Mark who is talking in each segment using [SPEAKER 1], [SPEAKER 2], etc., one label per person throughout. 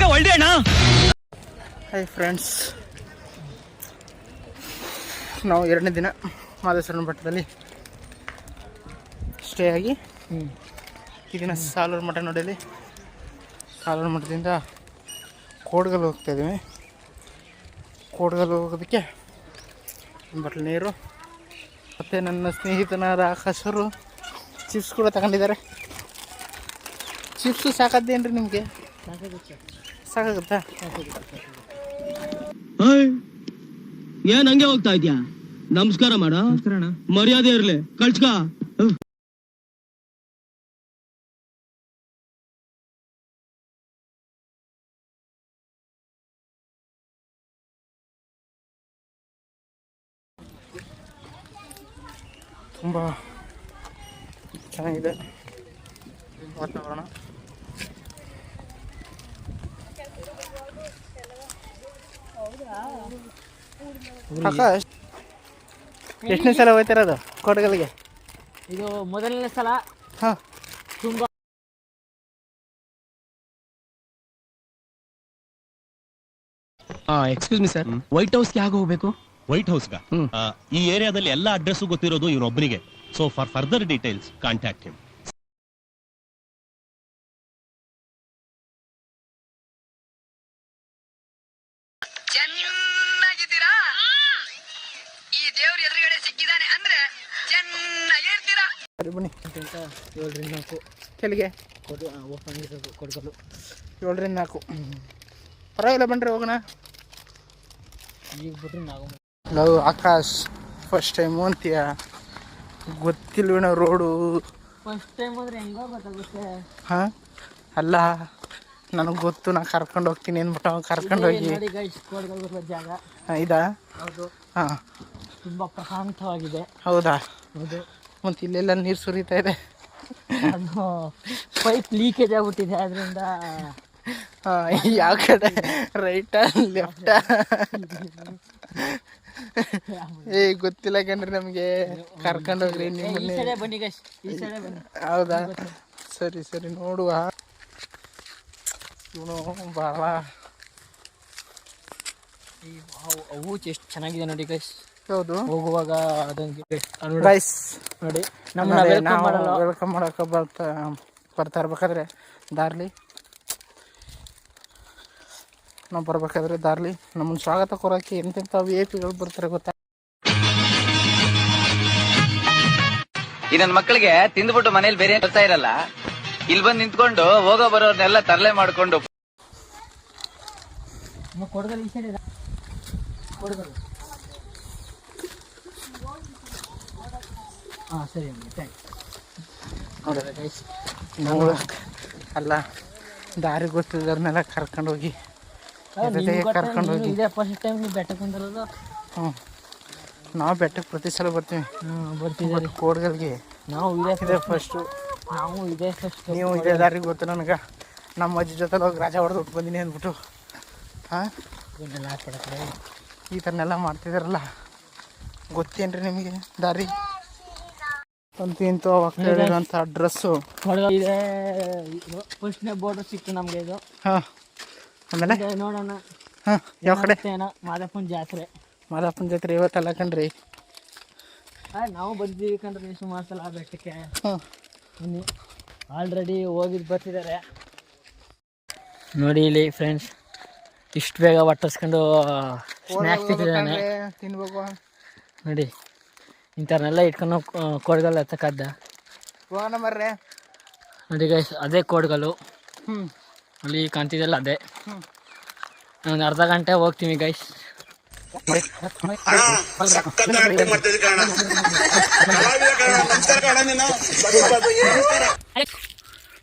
[SPEAKER 1] ಬೇಗ ಅಣ್ಣ.
[SPEAKER 2] Hi friends ನಾವು ಎರಡನೇ ದಿನ ಮಾದೇಶ್ವರನ ಮಠದಲ್ಲಿ ಸ್ಟೇ ಆಗಿ ಈ ದಿನ ಸಾಲೂರು ಮಠ ನೋಡಲಿ. ಸಾಲೂರು ಮಠದಿಂದ ಕೋಡ್ಗಲ್ ಹೋಗ್ತಾ ಇದ್ದೀವಿ. ಕೋಡ್ಗಲ್ ಹೋಗೋದಕ್ಕೆ ಬಟ್ಲು ನೀರು, ಮತ್ತು ನನ್ನ ಸ್ನೇಹಿತನಾದ ಆಕಾಶರು ಚಿಪ್ಸ್ ಕೂಡ ತಗೊಂಡಿದ್ದಾರೆ. ಚಿಪ್ಸು ಸಾಕದ್ದೇನ್ರಿ ನಿಮಗೆ? ಸಾಕಾಗುತ್ತಾ.
[SPEAKER 1] ಏನ್ ಹಂಗೆ ಹೋಗ್ತಾ ಇದ್ಯಾ? ನಮಸ್ಕಾರ ಮಾಡ. ಮರ್ಯಾದೆ ಇರ್ಲಿ ಕಳ್ಸ್ಕ.
[SPEAKER 2] ತುಂಬ ಚೆನ್ನಾಗಿದೆ ವಾತಾವರಣ. ಎಷ್ಟನೇ ಸಲ ಹೋಯ್ತಿರೋದು ಕೊಡಗಲ್ಗೆ
[SPEAKER 3] ಇದು ಮೊದಲನೇ ಸಲ.
[SPEAKER 2] ಹಾಂ.
[SPEAKER 3] ತುಂಬಾ
[SPEAKER 1] ಎಕ್ಸ್ಕ್ಯೂಸ್ ಮಿ ಸರ್ ವೈಟ್ ಹೌಸ್ಗೆ ಯಾಕೆ ಹೋಗ್ಬೇಕು?
[SPEAKER 4] ವೈಟ್ ಹೌಸ್ ಈ ಏರಿಯಾದಲ್ಲಿ ಎಲ್ಲ ಅಡ್ರೆಸ್ ಗೊತ್ತಿರೋದು ಇವರೊಬ್ಬರಿಗೆ so for further details contact him
[SPEAKER 5] ಚೆನ್ನಾಗಿದ್ದೀರಾ? ಈ ದೇವ್ರ ಎದುರುಗಡೆ ಸಿಕ್ಕಿದಾನೆ ಅಂದ್ರೆ ಚೆನ್ನಾಗಿರ್ತೀರಾ
[SPEAKER 2] ಸರಿ ಬನ್ನಿ.
[SPEAKER 3] ಏಳರಿಂದ ನಾಲ್ಕು.
[SPEAKER 2] ಕೆಳಗೆ
[SPEAKER 3] ಕೊಡು ಓಪನ್ ಕೊಡ್ಗಲು
[SPEAKER 2] ಏಳರಿಂದ ನಾಲ್ಕು. ಪರವಾಗಿಲ್ಲ ಬನ್ರಿ ಹೋಗೋಣ.
[SPEAKER 3] ಈಗ ಬಿಡ್ರಿ ನಾವು
[SPEAKER 2] ನಾವು ಆಕಾಶ್ ಫಸ್ಟ್ ಟೈಮು ಅಂತೀಯ? ಗೊತ್ತಿಲ್ವೇನೋ ರೋಡು
[SPEAKER 3] ಫಸ್ಟ್ ಟೈಮ್ ಹೋದ್ರೆ ಹೆಂಗೋ ಗೊತ್ತಾಗುತ್ತೆ.
[SPEAKER 2] ಹಾಂ? ಅಲ್ಲ. ನನಗೆ ಗೊತ್ತು ನಾ ಕರ್ಕೊಂಡು ಹೋಗ್ತೀನಿ ಅಂದ್ಬಿಟ್ಟು ಅವ್ನು ಕರ್ಕೊಂಡು ಹೋಗಿ.
[SPEAKER 3] ನೋಡಿ ಗೈಸ್ ಜಾಗ.
[SPEAKER 2] ಇದಾ
[SPEAKER 3] ಹೌದು.
[SPEAKER 2] ಹಾಂ.
[SPEAKER 3] ತುಂಬಾ ಪ್ರಶಾಂತವಾಗಿದೆ.
[SPEAKER 2] ಹೌದಾ?
[SPEAKER 3] ಹೌದು.
[SPEAKER 2] ಮತ್ತು ಇಲ್ಲೆಲ್ಲ ನೀರು ಸುರಿತಾ ಇದೆ.
[SPEAKER 3] ಅದು ಪೈಪ್ ಲೀಕೇಜ್ ಆಗ್ಬಿಟ್ಟಿದೆ ಅದರಿಂದ
[SPEAKER 2] ಹಾಂ ಯಾವ ಕಡೆ? ರೈಟ್ ಲೆಫ್ಟ್ ಏ ಗೊತ್ತಿಲ್ಲ ಕಣ್ರಿ ನಮಗೆ. ಕರ್ಕೊಂಡು ಹೋಗ್ರಿ
[SPEAKER 3] ಈ
[SPEAKER 2] ನಿಮ್ಮನ್ನೇ.
[SPEAKER 3] ಬನ್ನಿ ಗೈಸ್ ಈ ಸೈಡೆ ಬನ್ನಿ.
[SPEAKER 2] ಹೌದಾ? ಸರಿ ಸರಿ ನೋಡುವ. ಇವನು ಭಾಳ
[SPEAKER 3] ಈ ಅವು ಅವು ಎಷ್ಟು ಚೆನ್ನಾಗಿದೆ ನೋಡಿ ಗೈಸ್
[SPEAKER 2] ಹೌದು.
[SPEAKER 3] ಹೋಗುವಾಗ ಅದೊಂದು ಗೈಸ್
[SPEAKER 2] ರೈಸ್
[SPEAKER 3] ನೋಡಿ. ನಮ್ಮ ವೆಲ್ಕಮ್
[SPEAKER 2] ಮಾಡಕ್ಕೆ ಬರ್ತಾ ಬರ್ತಾ ಇರ್ಬೇಕಾದ್ರೆ ದಾರ್ಲಿ. ನಾವು ಬರ್ಬೇಕಾದ್ರೆ ದಾರ್ಲಿ. ನಮ್ಮನ್ನು ಸ್ವಾಗತ ಕೊರೋಕೆ ಎಂತೆಂಥ ವಿ ಐ ಪಿಗಳು ಬರ್ತಾರೆ ಗೊತ್ತಾ?
[SPEAKER 5] ಈ ನನ್ನ ಮಕ್ಕಳಿಗೆ ತಿಂದ್ಬಿಟ್ಟು ಮನೇಲಿ ಬೇರೆ ಕೆಲಸ ಇರಲ್ಲ. ಇಲ್ಲಿ ಬಂದು ನಿಂತ್ಕೊಂಡು ಹೋಗೋ ಬರೋರ್ನೆಲ್ಲ ತರಲೆ ಮಾಡ್ಕೊಂಡು
[SPEAKER 3] ಸರಿ
[SPEAKER 2] ಅಲ್ಲ ದಾರಿ ಗೊತ್ತಿದ್ದವ್ರನ್ನೆಲ್ಲ ಕರ್ಕೊಂಡು ಹೋಗಿ. ಜೊತೆಗೆ ಕರ್ಕೊಂಡು ಹೋಗಿ.
[SPEAKER 3] ಇದೇ ಫಸ್ಟ್ ಟೈಮ್ ನೀವು ಬೆಟ್ಟಕ್ಕೆ ಬಂದಿರೋದು?
[SPEAKER 2] ಹ್ಞೂ. ನಾವು ಬೆಟ್ಟಕ್ಕೆ ಪ್ರತಿ ಸಲ ಬರ್ತೀವಿ.
[SPEAKER 3] ಬರ್ತೀವಿ
[SPEAKER 2] ಕೋಡ್ಗಲ್ಗೆ
[SPEAKER 3] ನಾವು ಇದೆ
[SPEAKER 2] ಫಸ್ಟು
[SPEAKER 3] ನಾವು ಇದೇ ಫಸ್ಟ್
[SPEAKER 2] ನೀವು ಇದೇ ದಾರಿ ಗೊತ್ತು ನನಗೆ. ನಮ್ಮ ಅಜ್ಜಿ ಜೊತೆ ಹೋಗಿ ರಾಜ ಹೊಡೆದು ಉಟ್ಟು ಬಂದಿನಿ ಅಂದ್ಬಿಟ್ಟು. ಹಾಂ?
[SPEAKER 3] ಇದನ್ನೆಲ್ಲ ಹಾಕ್ಬಿಡಕ್ಕೆ
[SPEAKER 2] ಈ ಥರನೆಲ್ಲ ಮಾಡ್ತಿದಾರಲ್ಲ. ಗೊತ್ತೇನ್ರಿ ನಿಮಗೆ ದಾರಿ? ಅಂತ ಇಂತು ಅವಾಗ ಡ್ರೆಸ್ಸು
[SPEAKER 3] ಇದೆ. ಫಸ್ಟ್ನೇ ಬೋರ್ಡ್ ಸಿಕ್ತು ನಮಗೆ ಇದು.
[SPEAKER 2] ಹಾಂ. ಆಮೇಲೆ?
[SPEAKER 3] ನೋಡೋಣ.
[SPEAKER 2] ಹಾಂ ಯಾವ ಕಡೆ?
[SPEAKER 3] ಏನೋ ಮಾದಪ್ಪನ ಜಾತ್ರೆ.
[SPEAKER 2] ಮಾದಪ್ಪನ ಜಾತ್ರೆ ಇವತ್ತಲ್ಲ ಕಣ್ರಿ.
[SPEAKER 3] ಹಾಂ ನಾವು ಬಂದಿದ್ದೀವಿ ಕಣ್ರಿ ಸುಮಾರು ಸಲ ಆ ಬೆಟ್ಟಕ್ಕೆ.
[SPEAKER 2] ಹಾಂ.
[SPEAKER 3] ಬನ್ನಿ. ಆಲ್ರೆಡಿ ಹೋಗಿದ್ ಬರ್ತಿದ್ದಾರೆ ನೋಡಿ ಇಲ್ಲಿ ಫ್ರೆಂಡ್ಸ್ ಇಷ್ಟು ಬೇಗ ಒಟ್ಟಿಸ್ಕೊಂಡು ಸ್ನ್ಯಾಕ್ಸ್ ತಿಂತಿದ್ದಾನೆ.
[SPEAKER 2] ತಿನ್ಬೇಕು.
[SPEAKER 3] ನೋಡಿ ಇಂಥವ್ರನ್ನೆಲ್ಲ ಇಟ್ಕೊಂಡು ಕೋಡ್ಗಲ್ಲು ಹತ್ತಕ್ಕದ್ದ
[SPEAKER 2] ಹೋಗೋಣ ಬರ್ರೆ
[SPEAKER 3] ನೋಡಿ ಗೈಸ್ ಅದೇ ಕೋಡ್ಗಲ್ಲು.
[SPEAKER 2] ಹ್ಞೂ
[SPEAKER 3] ಅಲ್ಲಿ ಕಾಣ್ತಿದ್ದಲ್ಲ ಅದೇ.
[SPEAKER 2] ನಾನು
[SPEAKER 3] ಒಂದು ಅರ್ಧ ಗಂಟೆ ಹೋಗ್ತೀನಿ ಗೈಸ್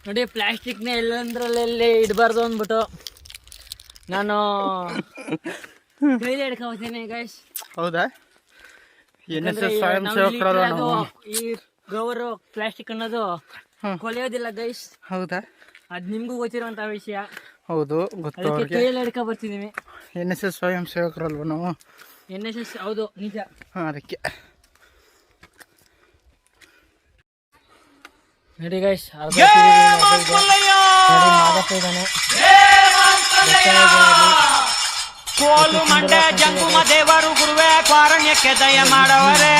[SPEAKER 3] ನೋಡಿ ಪ್ಲಾಸ್ಟಿಕ್ನ ಎಲ್ಲಂದ್ರಲ್ಲಿ ಇಡಬಾರ್ದು ಅಂದ್ಬಿಟ್ಟು ನಾನು ಕೈಲಿ ಹಿಡ್ಕೊತೀನಿ ಗೈಸ್
[SPEAKER 2] ಹೌದಾ? ಎನ್ ಎಸ್ ಎಸ್ ಸ್ವಯಂ ಸೇವಕರು
[SPEAKER 3] ಈ ಗವರು ಪ್ಲಾಸ್ಟಿಕ್ ಅನ್ನೋದು. ಕೊಲೆಯೋದಿಲ್ಲ ಗೈಸ್
[SPEAKER 2] ಹೌದಾ?
[SPEAKER 3] ಅದ್ ನಿಮ್ಗೂ ಗೊತ್ತಿರುವಂತ ವಿಷಯ.
[SPEAKER 2] ಹೌದು ಗೊತ್ತು ಅವ್ರಿಗೆ
[SPEAKER 3] ಕೈಯಲ್ಲಿ ಹಿಡ್ಕೊ ಬರ್ತಿದೀವಿ
[SPEAKER 2] ಎನ್ ಎಸ್ ಎಸ್ ಸ್ವಯಂ ಸೇವಕರಲ್ವ ನಾವು
[SPEAKER 3] ಎನ್ ಎಸ್ ಎಸ್ ಹೌದು ನಿಜ
[SPEAKER 2] ಹಾಂ ಅದಕ್ಕೆ
[SPEAKER 3] ನೋಡಿ ಗೈಸ್ ಅರ್ಧ ಇದ್ದಾನೆ
[SPEAKER 6] ಕೋಲು ಮಂಡೆ ಜಂಗುಮ ದೇವರು ಗುರುವೆ ಕಾರಣ್ಯಕ್ಕೆ ದಯ ಮಾಡವರೇ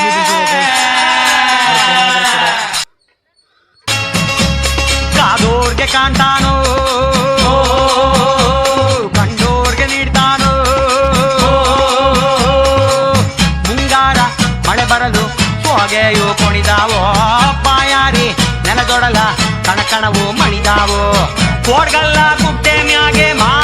[SPEAKER 6] ಕಾದೋರ್ಗೆ ಕಾಣ್ತಾನೋ ಮಳೆ ಬರಲು ಹೊಗೆಯು ಕೊಣಿದಾವೋ? ಬಾಯಾರಿ ನೆಲದೊಡಲ ಕಣಕಣವು ಮಣಿದಾವೋ? ಕೋಡ್ಗಲ್ಲ ಗುಡ್ಡೆ ಮ್ಯಾಗೆ ಮಾದೇವ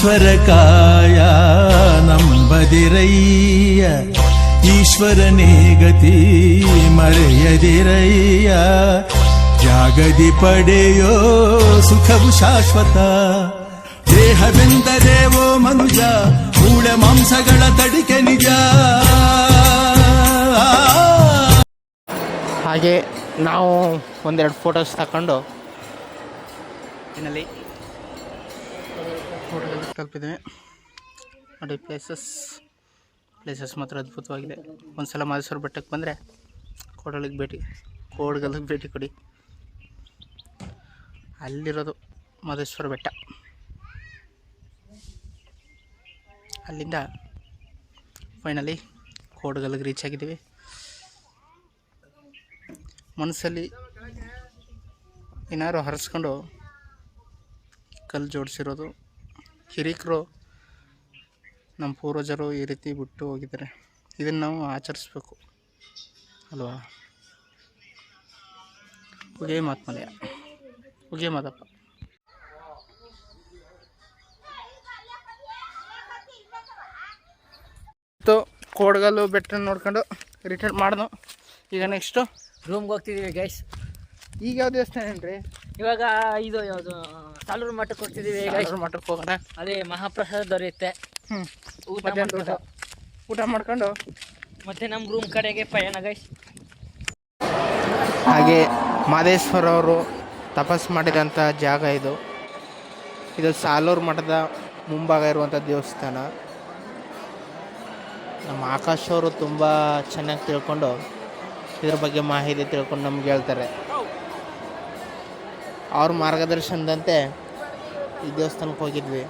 [SPEAKER 7] ನಶ್ವರ ಕಾಯ ನಂಬದಿರಯ್ಯ. ಈಶ್ವರನೇ ಗತಿ ಮರೆಯದಿರಯ್ಯ. ಜಾಗದಿ ಪಡೆಯೋ ಸುಖವು ಶಾಶ್ವತ. ದೇಹವೆಂದರೇವೋ ಮನುಜ ಮೂಳೆ ಮಾಂಸಗಳ ತಡಿಕೆ ನಿಜ.
[SPEAKER 2] ಹಾಗೆ ನಾವು ಒಂದೆರಡು ಫೋಟೋಸ್ ತಗೊಂಡು ಇನ್ನಲ್ಲಿ ತಲುಪಿದ್ದೇವೆ ನೋಡಿ ಪ್ಲೇಸಸ್ ಪ್ಲೇಸಸ್ ಮಾತ್ರ ಅದ್ಭುತವಾಗಿದೆ. ಒಂದ್ಸಲ ಮಾದೇಶ್ವರ ಬೆಟ್ಟಕ್ಕೆ ಬಂದರೆ ಕೋಡಲಿಗೆ ಭೇಟಿ, ಕೋಡ್ಗಲಿಗೆ ಭೇಟಿ ಕೊಡಿ. ಅಲ್ಲಿರೋದು ಮಾದೇಶ್ವರ ಬೆಟ್ಟ. ಅಲ್ಲಿಂದ ಫೈನಲಿ ಕೋಡ್ಗಲಿಗೆ ರೀಚ್ ಆಗಿದ್ದೀವಿ. ಮನಸ್ಸಲ್ಲಿ ಏನಾದ್ರು ಹರಿಸ್ಕೊಂಡು ಕಲ್ಲು ಜೋಡಿಸಿರೋದು ಹಿರೀಕರು ನಮ್ಮ ಪೂರ್ವಜರು ಈ ರೀತಿ ಬಿಟ್ಟು ಹೋಗಿದ್ದಾರೆ. ಇದನ್ನು ನಾವು ಆಚರಿಸ್ಬೇಕು. ಅಲ್ವಾ? ಉಗೆ ಮಾತ್ಮಲಯ. ಉಗೆ ಮಾದಪ್ಪ. ಮತ್ತು ಕೋಡ್ಗಲ್ಲು ಬೆಟ್ಟ ನೋಡ್ಕೊಂಡು ರಿಟರ್ನ್ ಮಾಡ್ದು ಈಗ ನೆಕ್ಸ್ಟು
[SPEAKER 3] ರೂಮ್ಗೆ ಹೋಗ್ತಿದೀವಿ ಗೈಸ್
[SPEAKER 2] ಈಗ ಯಾವ ದೇವಸ್ಥಾನ ಏನ್ರಿ?
[SPEAKER 3] ಇವಾಗ ಇದು ಯಾವುದು ಸಾಲೂರು ಮಠಕ್ಕೆ ಹೋಗ್ತಿದೀವಿ
[SPEAKER 2] ಸಾಲೂರು ಮಠಕ್ಕೆ ಹೋಗೋಣ.
[SPEAKER 3] ಅದೇ ಮಹಾಪ್ರಸಾದ ದೊರೆಯುತ್ತೆ.
[SPEAKER 2] ಹ್ಞೂ
[SPEAKER 3] ಊಟ
[SPEAKER 2] ಊಟ.
[SPEAKER 3] ಮಾಡ್ಕೊಂಡು.
[SPEAKER 2] ಊಟ ಮಾಡ್ಕೊಂಡು.
[SPEAKER 3] ಮತ್ತೆ ನಮ್ಮ ರೂಮ್ ಕಡೆಗೆ ಪಯಣ ಗೈಸ್
[SPEAKER 2] ಹಾಗೆ ಮಾದೇಶ್ವರ ಅವರು ತಪಸ್ ಮಾಡಿದಂಥ ಜಾಗ ಇದು. ಇದು ಸಾಲೂರು ಮಠದ ಮುಂಭಾಗ ಇರುವಂಥ ದೇವಸ್ಥಾನ. ನಮ್ಮ ಆಕಾಶ್ ಅವರು ತುಂಬ ಚೆನ್ನಾಗಿ ತಿಳ್ಕೊಂಡು ಇದ್ರ ಬಗ್ಗೆ ಮಾಹಿತಿ ತಿಳ್ಕೊಂಡು ನಮ್ಗೆ ಹೇಳ್ತಾರೆ. ಅವ್ರ ಮಾರ್ಗದರ್ಶನದಂತೆ ಈ ದೇವಸ್ಥಾನಕ್ಕೆ ಹೋಗಿದ್ವಿ.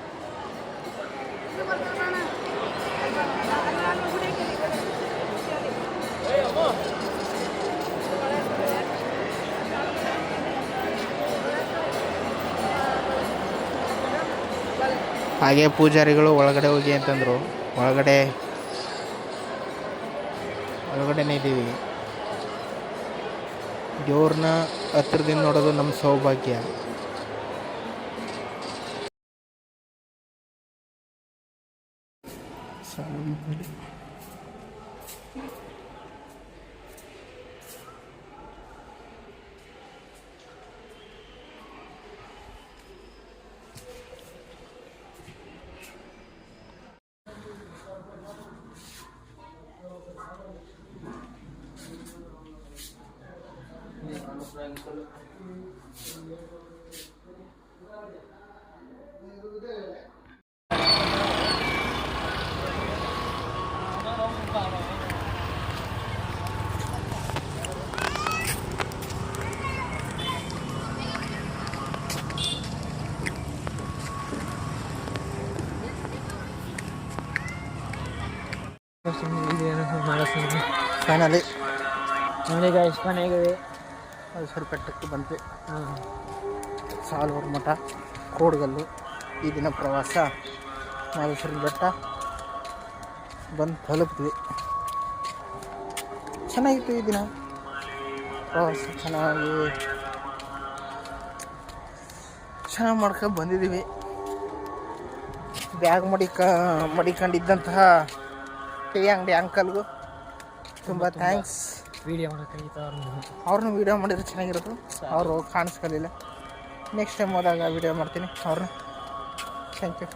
[SPEAKER 2] ಹಾಗೆ ಪೂಜಾರಿಗಳು ಒಳಗಡೆ ಹೋಗಿ ಅಂತಂದರು. ಒಳಗಡೆ ಒಳಗಡೆನೇ ಇದ್ದೀವಿ. ದೇವ್ರನ್ನ ಹತ್ರದಿಂದ ನೋಡೋದು ನಮ್ಮ ಸೌಭಾಗ್ಯ. ಫೈನಲಿ
[SPEAKER 3] ನೋಡಿ ಗೈಸ್ ಮನೆಗೆ
[SPEAKER 2] ಮೈಸೂರು ಬೆಟ್ಟಕ್ಕೆ ಬಂದ್ವಿ. ಸಾಲೂರು ಮಠ ಕೋಡ್ಗಲ್ಲು ಈ ದಿನ ಪ್ರವಾಸ ಮೈಸೂರು ಬೆಟ್ಟ ಬಂದು ತಲುಪಿದ್ವಿ. ಚೆನ್ನಾಗಿತ್ತು ಈ ದಿನ. ಪ್ರವಾಸ ಚೆನ್ನಾಗಿ. ಚೆನ್ನಾಗಿ ಮಾಡ್ಕೊಂಡು ಬಂದಿದ್ದೀವಿ. ಬ್ಯಾಗ್ ಮಡಿಕ ಮಡಿಕೊಂಡಿದ್ದಂತಹ ಟೀ ಅಂಗಡಿ ಅಂಕಲ್ಗೂ ತುಂಬ ಥ್ಯಾಂಕ್ಸ್
[SPEAKER 3] ವಿಡಿಯೋ ಮಾಡೋಕ್ಕಾಗಿತ್ತು
[SPEAKER 2] ಅವ್ರನ್ನೂ. ವೀಡಿಯೋ ಮಾಡಿದ್ರೆ ಚೆನ್ನಾಗಿರೋದು ಅವರು ಕಾಣಿಸ್ಕೊಳ್ಳಿಲ್ಲ ನೆಕ್ಸ್ಟ್ ಟೈಮ್ ಹೋದಾಗ ವೀಡಿಯೋ ಮಾಡ್ತೀನಿ. ಅವ್ರನ್ನ. Thank you